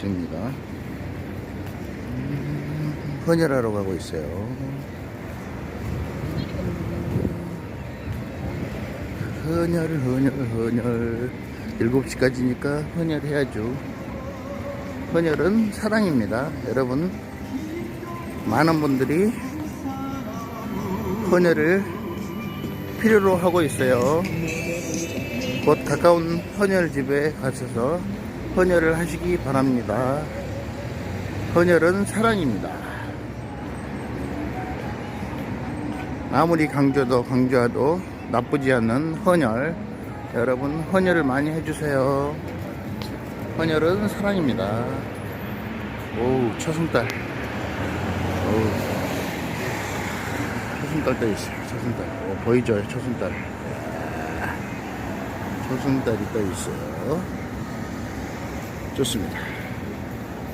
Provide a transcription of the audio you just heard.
2층입니다. 음, 헌혈하러 가고 있어요. 헌혈, 헌혈, 헌혈. 7시까지니까 헌혈해야죠. 헌혈은 사랑입니다. 여러분, 많은 분들이 헌혈을 필요로 하고 있어요. 곧 가까운 헌혈집에 가셔서 헌혈을 하시기 바랍니다. 헌혈은 사랑입니다. 아무리 강조도 강조해도 나쁘지 않는 헌혈. 여러분, 헌혈을 많이 해주세요. 헌혈은 사랑입니다. 오우, 초승달. 오우. 초승달 떠 있어요. 초승달. 어, 보이죠? 초승달. 초승달이 떠 있어요. 좋습니다.